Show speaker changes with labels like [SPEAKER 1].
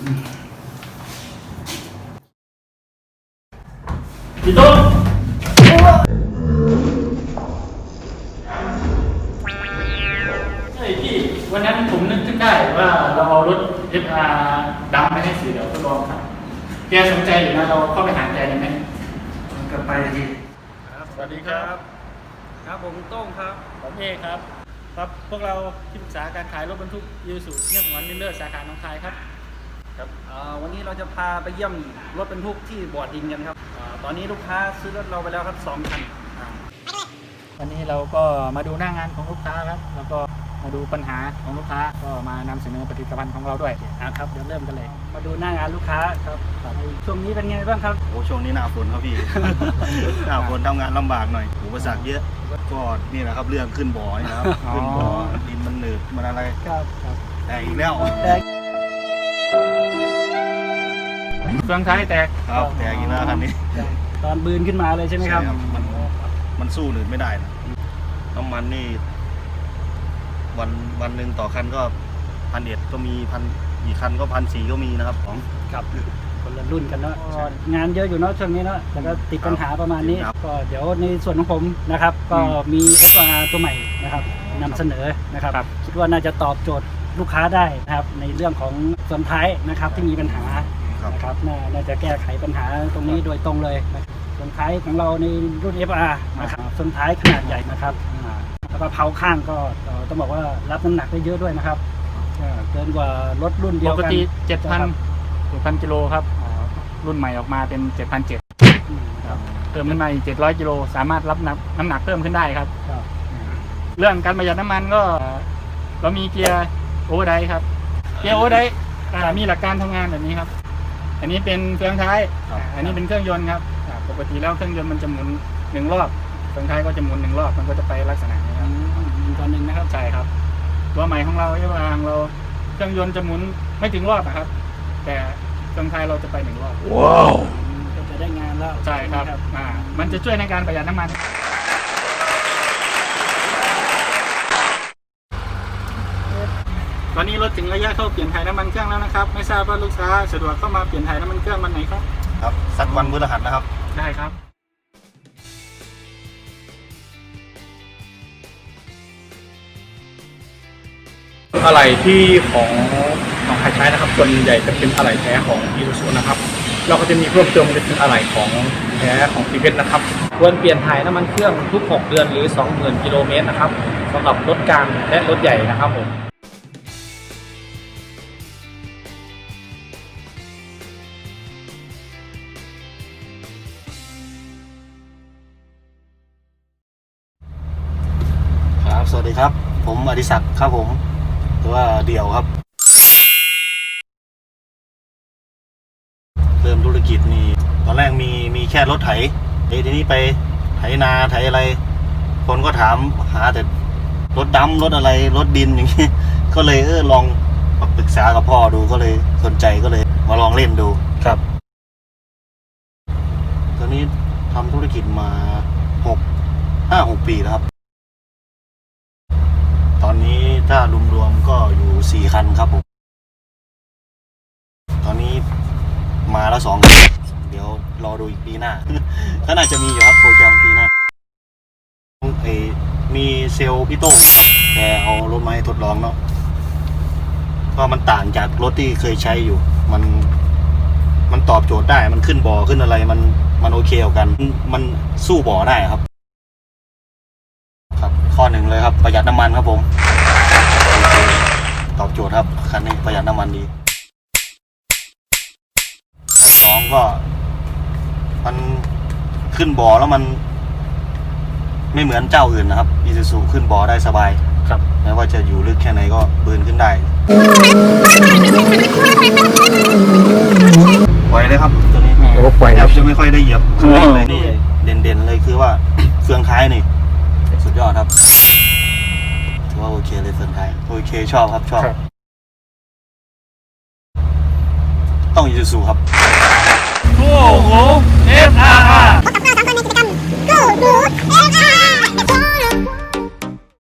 [SPEAKER 1] พี่ต้นเฮ้ยพี่ วันนั้นผมนึกขึ้นได้ว่าเราเอารถ FR ดำไปให้สื่อเดี๋ยวทดลองครับ แกสนใจอยู่นะเราเข้าไปหาแกได้ไหม
[SPEAKER 2] กลับไปที
[SPEAKER 1] สวัสดีครับ
[SPEAKER 2] ครับผมโต้งครับ
[SPEAKER 1] ผมเอกครับ ครับพวกเราที่ปรึกษาการขายรถบรรทุกยูสุเงียบหวนมิลเลอร์สาขาหนองคายครับ
[SPEAKER 2] ครับอ่าวันนี้เราจะพาไปเยี่ยมรถบรรทุกที่บ่อดินกันครับอ่าตอนนี้ลูกค้าซื้อรถเราไปแล้วครับสองคันอ่า
[SPEAKER 1] วันนี้เราก็มาดูหน้างานของลูกค้าครับ แล้วก็มาดูปัญหาของลูกค้าก็มานำเสนอผลิตภัณฑ์ของเราด้วยนะครับเดี๋ยวเริ่มกันเลย
[SPEAKER 2] มาดูหน้างานลูกค้าครับครับช่วงนี้เป็นไงบ้างครับ
[SPEAKER 3] โอ้ช่วงนี้หน้าฝนครับพี่หน้าฝนทำงานลำบากหน่อยอุปสรรคเยอะก็นี่แหละครับเรื่องขึ้นบ่อนี่นะครับ
[SPEAKER 1] อ๋อ
[SPEAKER 3] ขึ้นบ่อดินมันหนืดมันอะไร
[SPEAKER 1] ครับครับ
[SPEAKER 3] แต่อีกแล้ว
[SPEAKER 2] แต่
[SPEAKER 1] เครื่องท้ายแตก
[SPEAKER 3] ครับแต่อีกแล้วคันนี้
[SPEAKER 2] ตอนบืนขึ้นมาเลยใช่ไหมครับ
[SPEAKER 3] มันมันสู้หนืดไม่ได้นะน้ำมันนี่ วันวันหนึ่งต่อคันก็พันเอ็ดก็มีพันอีกคันก็พันสี่ก็มีนะครับของ
[SPEAKER 2] ครับคนละรุ่นกันเนาะก็งานเยอะอยู่เนาะช่วงนี้เนาะแล้วก็ติดปัญหาประมาณนี้
[SPEAKER 3] ครับ
[SPEAKER 2] ก็เดี๋ยวในส่วนของผมนะครับ ก็มี FR ตัวใหม่นะครับนำเสนอนะครับ
[SPEAKER 1] ครับ
[SPEAKER 2] คิดว่าน่าจะตอบโจทย์ ลูกค้าได้นะครับในเรื่องของส่วนท้ายนะครับที่มีปัญหา
[SPEAKER 3] ครับ
[SPEAKER 2] นะครับน่าน่าจะแก้ไขปัญหาตรงนี้โดยตรงเลยนะส่วนท้ายของเราในรุ่น FR นะครับส่วนท้ายขนาดใหญ่นะครับอ่าแล้วก็เผาข้างก็เอ่อต้องบอกว่ารับน้ำหนักได้เยอะด้วยนะครับอ่าเกินกว่ารถรุ่นเดี
[SPEAKER 1] ป
[SPEAKER 2] ยว
[SPEAKER 1] ก
[SPEAKER 2] กัน
[SPEAKER 1] ติ7,000
[SPEAKER 2] ครับ
[SPEAKER 1] 7,000กิโลครับอ่ารุ่นใหม่ออกมาเป็น7,700
[SPEAKER 2] อืมครับ
[SPEAKER 1] เพิ่มขึ้นมาอีก700กิโลสามารถรับน้ำน้ำหนักเพิ่มขึ้นได้ครับ
[SPEAKER 2] ครับ
[SPEAKER 1] เรื่องการประหยัดน้ำมันก็ เรามีเกียร์ โอเวอร์ไดร์ครับเกียร์โอเวอร์ไดร์อ่ามีหลักการทำงานแบบนี้ครับ อันนี้เป็นเครื่องท้าย
[SPEAKER 3] ครับ
[SPEAKER 1] อ่าอันนี้เป็นเครื่องยนต์ครับอ่าปกติแล้วเครื่องยนต์มันจะหมุนหนึ่งรอบเครื่องท้ายก็จะหมุนหนึ่งรอบมันก็จะไปลักษณะนี้ครับ
[SPEAKER 2] อืมตัวหนึ่งนะครับ
[SPEAKER 1] ใช่ครับ ตัวใหม่ของเราที่ว่าของเราเครื่องยนต์จะหมุนไม่ถึงรอบอะครับ แต่เครื่องท้ายเราจะไปหนึ่งรอบ
[SPEAKER 2] อืมก็จะได้งานแล้ว
[SPEAKER 1] ใช่ครับอ่ามันจะช่วยในการประหยัดน้ำมัน ตอนนี้รถถึงระยะเข้าเปลี่ยนถ่ายน้ำมันเครื่องแล้วนะครับ ไม่ทราบว่าลูกค้าสะดวกเข้ามาเปลี่ยนถ่ายน้ำมันเครื่องวันไหนครับ
[SPEAKER 3] ครับสักวันพฤหัสนะครับ
[SPEAKER 1] ได้ครับ
[SPEAKER 4] อะไรที่ของของใครใช้นะครับ ส่วนใหญ่จะเป็นอะไรแท้ของอีซูซูนะครับ เราก็จะมีเพิ่มเติมเป็นอะไรของแท้ของพีเพชนะครับ ควรเปลี่ยนถ่ายน้ำมันเครื่องทุก 6 เดือนหรือ 20,000 กิโลเมตรนะครับสำหรับรถกลางและรถใหญ่นะครับผม
[SPEAKER 3] สวัสดีครับ ผมอดิศักดิ์ครับผมหรือว่าเดี่ยวครับ เริ่มธุรกิจนี่ตอนแรกมีมีแค่รถไถเอ้ทีนี้ไปไถนาไถอะไร คนก็ถามหาแต่รถดำรถอะไรรถดินอย่างนี้ก็เลยเออลองมาปรึกษากับพ่อดูก็เลยสนใจก็เลย มาลองเล่นดูครับ ตอนนี้ทำธุรกิจมาหกห้าหกปีแล้วครับ ตอนนี้ถ้ารวมๆก็อยู่สี่คันครับผม ตอนนี้มาแล้วสองคันเดี๋ยวรอดูอีกปีหน้า ก็น่าจะมีอยู่ครับโปรแกรมปีหน้าเอมีเซลล์พี่โต้งครับแกเอารถมาให้ทดลองเนาะก็มันต่างจากรถที่เคยใช้อยู่ มันมันตอบโจทย์ได้ มันขึ้นบ่อขึ้นอะไร มันมันโอเคกว่ากัน มันสู้บ่อได้ครับ ข้อหนึ่งเลยครับประหยัดน้ำมันครับผมโอเคตอบโจทย์ครับคันนี้ประหยัดน้ำมันดีข้อสองก็ มันขึ้นบ่อแล้วมัน ไม่เหมือนเจ้าอื่นนะครับอีซูซูขึ้นบ่อได้สบาย
[SPEAKER 1] ครับ
[SPEAKER 3] ไม่ว่าจะอยู่ลึกแค่ไหนก็บืนขึ้นได้ไหวเลยครับตัวนี้
[SPEAKER 4] โอ้ไหว
[SPEAKER 3] แท
[SPEAKER 4] ครับบ
[SPEAKER 3] จะไม่ค่อยได้เหยียบคันเร่งเลย
[SPEAKER 1] โอ้
[SPEAKER 3] นี่เด่นๆเลยคือว่าเฟืองท้ายนี่ สุดยอดครับถือว่าโอเคเลยเฟืองท้ายโอเคชอบครับชอบ
[SPEAKER 1] ครับ
[SPEAKER 3] ต้องยูซูครับ
[SPEAKER 1] โอ้โห FR
[SPEAKER 5] พบกับเราสองคนในกิจกรรม Go Root